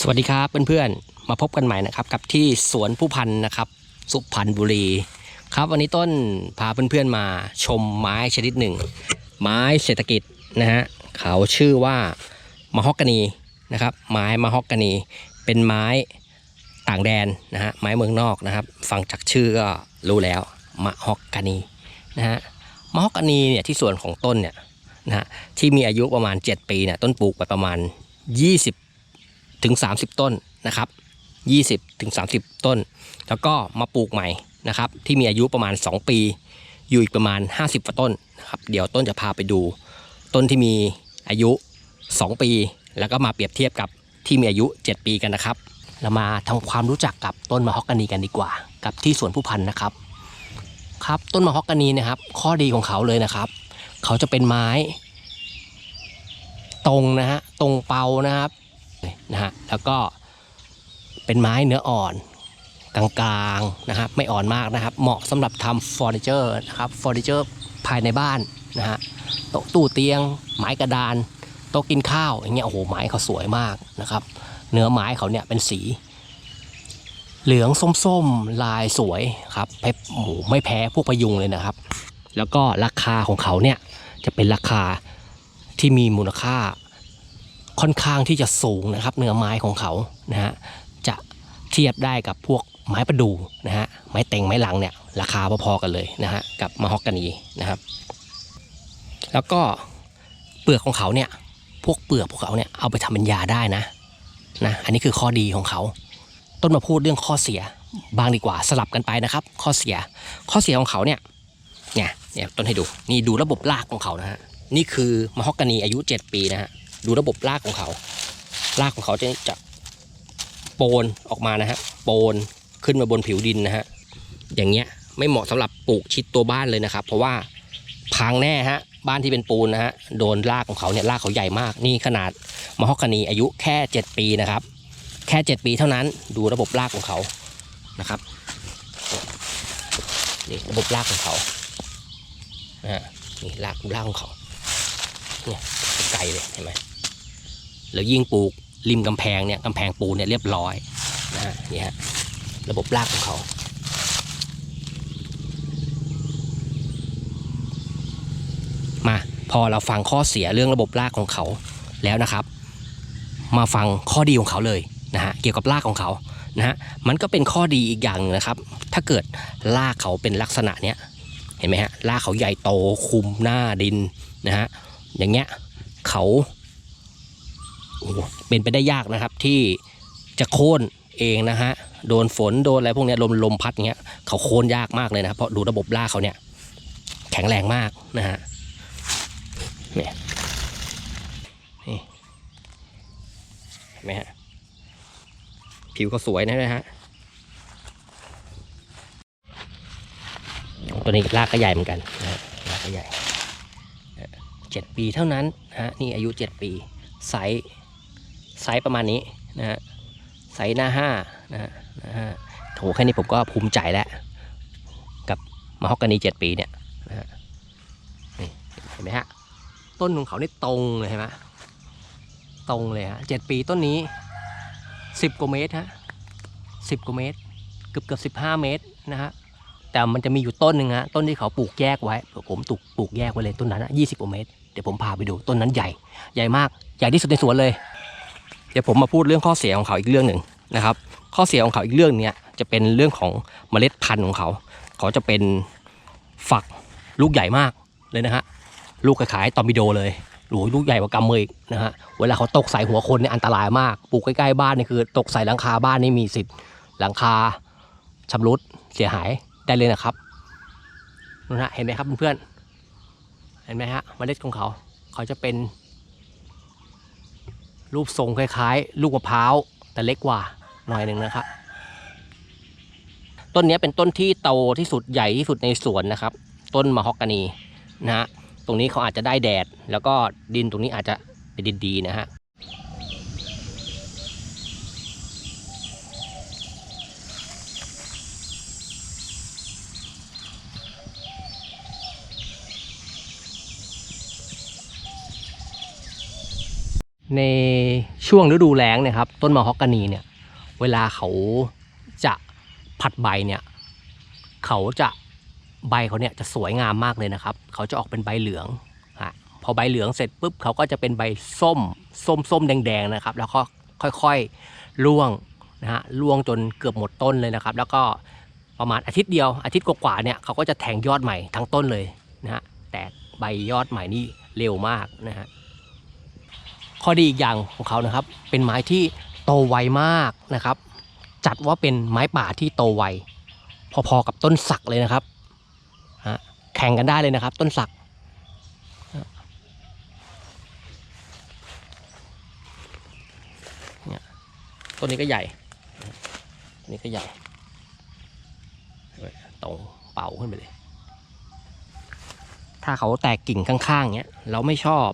สวัสดีครับเพื่อนๆ มาพบกันใหม่นะครับกับที่สวนผู้พันนะครับ สุพรรณบุรี ครับวันนี้ต้นพาเพื่อนๆมาชมไม้ชนิดหนึ่ง ไม้เศรษฐกิจนะฮะเขาชื่อว่ามะฮอกกานีนะครับ ไม้มะฮอกกานี เป็นไม้ต่างแดนนะฮะไม้เมืองนอกนะครับ ฟังจากชื่อก็รู้แล้วมะฮอกกานีนะฮะมะฮอกกานีเนี่ยที่ส่วนของต้นเนี่ยนะฮะที่มีอายุประมาณ 7 ปีเนี่ยต้นปลูกไปประมาณ 20 ถึง 30 ต้นนะครับ 20ถึง30 ต้น แล้วก็มาปลูกใหม่นะครับที่มีอายุประมาณ 2 ปี อยู่อีกประมาณ 50กว่าต้นนะครับเดี๋ยวต้นจะพาไปดู ต้นที่มีอายุ 2 ปี แล้วก็มาเปรียบเทียบกับที่มีอายุ 7 ปีกันนะครับ เรามาทำความรู้จักกับต้นมะฮอกกานีกันดีกว่า กับที่สวนผู้พันนะครับ ครับต้นมะฮอกกานีนะครับ ข้อดีของเขาเลยนะครับ เขาจะเป็นไม้ ตรงนะฮะตรงเปานะครับ นะฮะแล้วก็เป็นไม้เนื้ออ่อนกลางๆนะครับไม่อ่อนมากนะครับ เหมาะสำหรับทำเฟอร์นิเจอร์นะครับเฟอร์นิเจอร์ภายในบ้านนะฮะโต๊ะตู้เตียง ไม้กระดาน โต๊ะกินข้าวอย่างเงี้ยโอ้โหไม้เขาสวยมากนะครับ เนื้อไม้เขาเนี่ยเป็นสี เหลืองส้มๆลายสวยครับเพโอ้ไม่แพ้พวกพยุงเลยนะครับ แล้วก็ราคาของเขาเนี่ยจะเป็นราคาที่มีมูลค่า ค่อนข้างที่จะสูงนะครับ เนื้อไม้ของเขานะฮะจะเทียบได้กับพวกไม้ประดูนะฮะไม้เต็งไม้หลังเนี่ยราคาพอๆกันเลยนะฮะกับมะฮอกกานีนะครับ แล้วก็เปลือกของเขาเนี่ยพวกเปลือกพวกเขาเนี่ยเอาไปทำเป็นยาได้นะนะอันนี้คือข้อดีของเขา ต้นมาพูดเรื่องข้อเสียบางดีกว่าสลับกันไปนะครับ ข้อเสียข้อเสียของเขาเนี่ยเนี่ยเนี่ยต้นให้ดูนี่ดูระบบรากของเขานะฮะนี่คือมะฮอกกานีอายุ 7 ปีนะฮะ ดูระบบรากของเขา รากของเขาจะจะโปนออกมานะฮะ โปนขึ้นมาบนผิวดินนะฮะ อย่างเงี้ยไม่เหมาะสำหรับปลูกชิดตัวบ้านเลยนะครับ เพราะว่าพังแน่ฮะ บ้านที่เป็นปูนนะฮะ โดนรากของเขาเนี่ยรากเขาใหญ่มาก นี่ขนาดมะฮอกกานีอายุแค่ 7 ปีนะครับ แค่ 7 ปีเท่านั้น ดูระบบรากของเขา นะครับนี่ระบบรากของเขานะฮะนี่รากรากของเขาเนี่ยไกลเลยเห็นไหม แล้วยิ่งปลูกริมกำแพงเนี่ยกำแพงปูเนี่ยเรียบร้อยนะฮะนี่ฮะระบบรากของเขามาพอเราฟังข้อเสียเรื่องระบบรากของเขาแล้วนะครับ มาฟังข้อดีของเขาเลยนะฮะเกี่ยวกับรากของเขานะฮะมันก็เป็นข้อดีอีกอย่างนึงนะครับ ถ้าเกิดรากเขาเป็นลักษณะเนี้ยเห็นไหมฮะรากเขาใหญ่โตคุมหน้าดินนะฮะอย่างเงี้ยเขา เป็นไปได้ยากนะครับที่จะโค่นเองนะฮะโดนฝนโดนอะไรพวกนี้ลมลมพัดเงี้ยเขาโค่นยากมากเลยนะเพราะดูระบบรากเขาเนี่ยแข็งแรงมากนะฮะเนี่ยนี่เห็นไหมฮะผิวเขาสวยนะฮะตัวนี้รากก็ใหญ่เหมือนกันนะฮะรากก็ใหญ่เจ็ดปีเท่านั้นนะฮะนี่อายุเจ็ดปีไซส์ ไซส์ประมาณนี้นะฮะไซส์หน้าห้านะฮะหน้าห้าโถแค่นี้ผมก็ภูมิใจแล้ว กับมะฮอกกานีเจ็ดปีเนี่ยนะฮะนี่เห็นไหมฮะ ต้นของเขานี่ตรงเลยเห็นไหมตรงเลยฮะเจ็ดปีต้นนี้สิบกว่าเมตรฮะสิบกว่าเมตร เกือบเกือบสิบห้าเมตรนะฮะแต่มันจะมีอยู่ต้นหนึ่งฮะต้นที่เขาปลูกแยกไว้ ผมปลูกปลูกแยกไว้เลยต้นนั้นยี่สิบกว่าเมตร เดี๋ยวผมพาไปดูต้นนั้นใหญ่ ใหญ่มากใหญ่ที่สุดในสวนเลย เดี๋ยวผมมาพูดเรื่องข้อเสียของเขาอีกเรื่องหนึ่งนะครับ ข้อเสียของเขาอีกเรื่องเนี้ยจะเป็นเรื่องของเมล็ดพันธุ์ของเขา เขาจะเป็นฝักลูกใหญ่มากเลยนะฮะลูกคล้ายๆตอมิโดเลยหรูลูกใหญ่กว่ากำมืออีกนะฮะเวลาเขาตกใส่หัวคนเนี่ยอันตรายมากปลูกใกล้ๆบ้านนี่คือ ตกใส่หลังคาบ้านนี่มีสิทธิ์หลังคาชำรุดเสียหายได้เลยนะครับนู่นฮะเห็นไหมครับเพื่อนๆเห็นไหมฮะเมล็ดของเขา เขาจะเป็น รูปทรงคล้ายๆ ลูกมะพร้าวแต่เล็กกว่าหน่อยหนึ่งนะครับ ต้นนี้เป็นต้นที่โตที่สุดใหญ่ที่สุดในสวนนะครับ ต้นมะฮอกกานีนะฮะตรงนี้เขาอาจจะได้แดด แล้วก็ดินตรงนี้อาจจะเป็นดินดีนะฮะ ในช่วงฤดูแล้งเนี่ยครับต้นมะฮอกกานีเนี่ยเวลาเขาจะผัดใบเนี่ยเขาจะใบเขาเนี่ยจะสวยงามมากเลยนะครับ เขาจะออกเป็นใบเหลืองฮะพอใบเหลืองเสร็จปุ๊บเขาก็จะเป็นใบส้มส้มส้มแดงๆนะครับ แล้วก็ค่อยๆร่วงนะฮะร่วงจนเกือบหมดต้นเลยนะครับ แล้วก็ประมาณอาทิตย์เดียวอาทิตย์กว่าๆเนี่ยเขาก็จะแทงยอดใหม่ทั้งต้นเลยนะฮะแตกใบยอดใหม่นี่เร็วมากนะฮะ ข้อดีอีกอย่างของเขานะครับ เป็นไม้ที่โตไวมากนะครับ จัดว่าเป็นไม้ป่าที่โตไวพอๆกับต้นสักเลยนะครับแข่งกันได้เลยนะครับ ต้นสักต้นนี้ก็ใหญ่ต้นนี้ก็ใหญ่ตรงเป่าขึ้นไปเลย ถ้าเขาแตกกิ่งข้างๆเนี้ย เราไม่ชอบ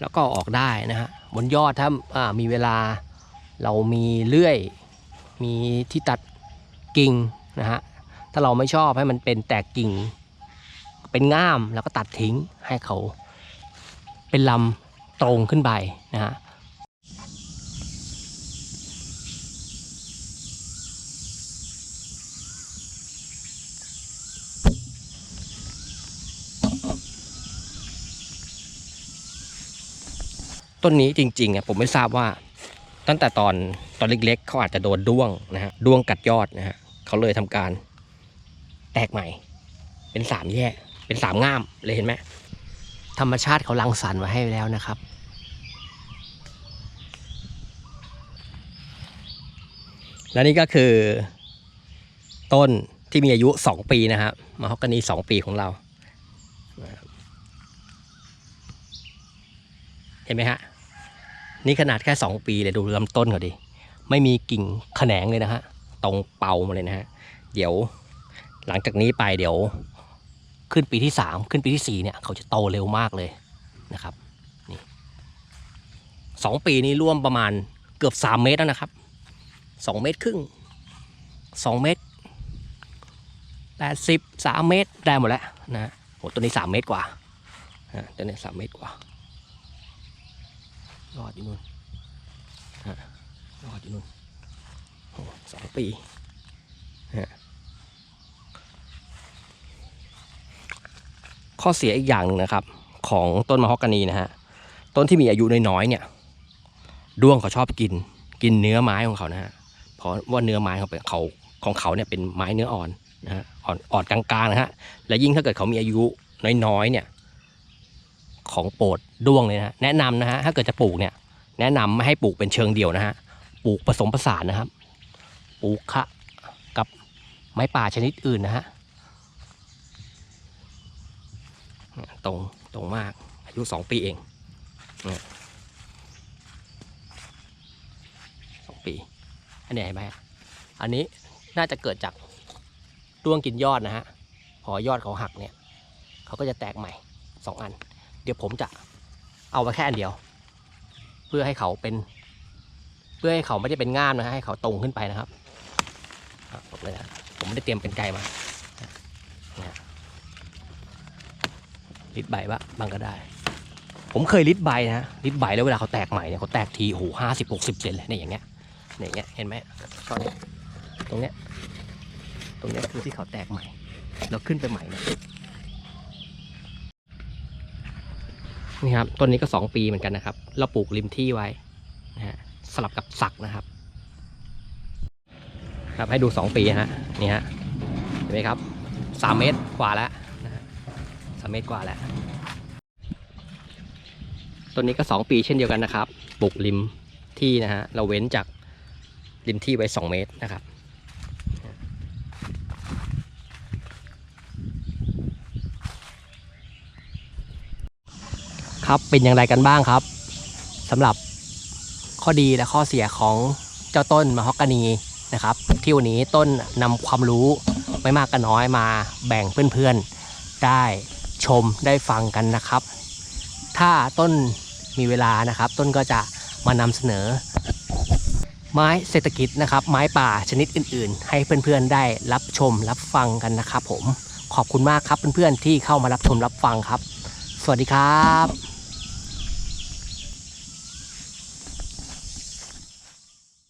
แล้วก็ออกได้นะฮะบนยอดถ้ามีเวลาเรามีเลื่อย มีที่ตัดกิ่งนะฮะถ้าเราไม่ชอบให้มันเป็นแตกกิ่ง เป็นง่ามแล้วก็ตัดทิ้งให้เขา เป็นลำตรงขึ้นไปนะฮะ ต้นนี้จริงๆอะผมไม่ทราบว่า ตั้งแต่ตอนตอนเล็กๆเขาอาจจะโดนด้วงนะฮะด้วงกัดยอดนะฮะเขาเลยทำการ แตกใหม่ เป็นสามแยกเป็นสามง่ามเลยเห็นไหมธรรมชาติเขารังสรรค์ไว้ให้แล้วนะครับและนี่ก็คือ ต้นที่มีอายุ 2 ปีนะครับมาฮอกกานี 2 ปีของเรา เห็นไหมฮะ นี่ขนาดแค่ 2 ปีเลยดูลำต้นเขาดิ ไม่มีกิ่งแขนงเลยนะฮะ ตรงเป่ามาเลยนะฮะ เดี๋ยวหลังจากนี้ไปเดี๋ยวขึ้นปีที่ 3 ขึ้นปีที่ 4 เนี่ย เขาจะโตเร็วมากเลยนะครับ นี่สองปีนี้ร่วมประมาณเกือบ 3 เมตรแล้วนะครับ2เมตรครึ่ง2เมตร80 3เมตรได้หมดแล้วนะโหตัวนี้ 3 เมตรกว่าตัวนี้ 3 เมตรกว่า รอดอยู่นู่นฮะรอดอยู่นู่นโอ้สองปีฮะข้อเสียอีกอย่างหนึ่งนะครับ ของต้นมะฮอกกานีนะฮะต้นที่มีอายุน้อยๆเนี่ยด้วงเขาชอบกิน กินเนื้อไม้ของเขานะฮะเพราะว่าเนื้อไม้ของเขาของเขาเนี่ยเป็นไม้เนื้ออ่อนนะฮะอ่อนอ่อนกลางๆนะฮะและยิ่งถ้าเกิดเขามีอายุน้อยๆเนี่ย ของโปรดด้วงเลยนะฮะแนะนำนะฮะถ้าเกิดจะปลูกเนี่ย แนะนำไม่ให้ปลูกเป็นเชิงเดี่ยวนะฮะปลูกผสมผสานนะครับ ปลูกคะกับไม้ป่าชนิดอื่นนะฮะตรงตรงมากอายุสองปีเองสองปี อันนี้เห็นไหมอันนี้น่าจะเกิดจากด้วงกินยอดนะฮะ พอยอดเขาหักเนี่ย เขาก็จะแตกใหม่สองอัน ดี๋ยวผมจะเอาไว้แค่อันเดียว เพื่อให้เขาเป็น เพื่อให้เขาไม่ได้เป็นง่ามนะฮะให้เขาตรงขึ้นไปนะครับผมเลยนะผมไม่ได้เตรียมเป็นไกลมาเนี่ยลิดใบบ้างบางก็ได้ ผมเคยลิดใบนะลิดใบแล้วเวลาเขาแตกใหม่เนี่ยเขาแตกทีโอ้โหห้าสิบหกสิบเซนเลยเนี่ยอย่างเงี้ยเนี่ยอย่างเงี้ยเห็นไหมตอนนี้ตรงเนี้ยตรงเนี้ยคือที่เขาแตกใหม่ แล้วขึ้นไปใหม่เนี่ย นี่ครับต้นนี้ก็ 2 ปีเหมือนกันนะครับ เราปลูกริมที่ไว้นะฮะสลับกับสักนะครับ ครับให้ดู 2 ปีฮะนี่ฮะเห็นไหมครับ 3 เมตรกว่าแล้วนะฮะสามเมตรกว่าแล้วต้นนี้ก็ 2 ปีเช่นเดียวกันนะครับปลูกริมที่นะฮะเราเว้นจากริมที่ไว้ 2 เมตรนะครับ ครับ เป็นอย่างไรกันบ้างครับสำหรับข้อดีและข้อเสียของเจ้าต้นมะฮอกกานีนะครับ ที่วันนี้ต้นนำความรู้ไม่มากก็น้อยมาแบ่งเพื่อนๆได้ชมได้ฟังกันนะครับ ถ้าต้นมีเวลานะครับ ต้นก็จะมานำเสนอ ไม้เศรษฐกิจนะครับ ไม้ป่าชนิดอื่น ๆ ให้เพื่อนๆได้รับชมรับฟังกันนะครับ ผมขอบคุณมากครับเพื่อนๆที่เข้ามารับชมรับฟังครับ สวัสดีครับ